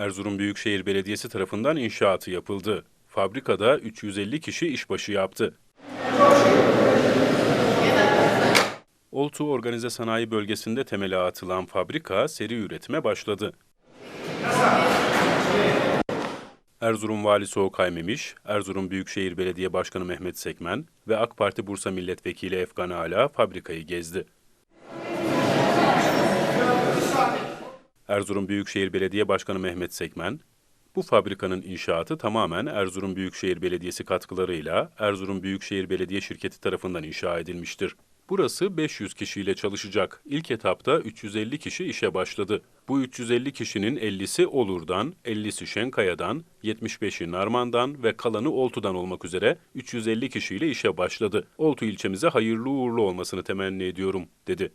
Erzurum Büyükşehir Belediyesi tarafından inşaatı yapıldı. Fabrikada 350 kişi işbaşı yaptı. Oltu Organize Sanayi Bölgesi'nde temeli atılan fabrika seri üretime başladı. Erzurum Valisi Okay Memiş, Erzurum Büyükşehir Belediye Başkanı Mehmet Sekmen ve AK Parti Bursa Milletvekili Efkan Ala fabrikayı gezdi. Erzurum Büyükşehir Belediye Başkanı Mehmet Sekmen, bu fabrikanın inşaatı tamamen Erzurum Büyükşehir Belediyesi katkılarıyla Erzurum Büyükşehir Belediye Şirketi tarafından inşa edilmiştir. Burası 500 kişiyle çalışacak. İlk etapta 350 kişi işe başladı. Bu 350 kişinin 50'si Olur'dan, 50'si Şenkaya'dan, 75'i Narman'dan ve kalanı Oltu'dan olmak üzere 350 kişiyle işe başladı. Oltu ilçemize hayırlı uğurlu olmasını temenni ediyorum, dedi.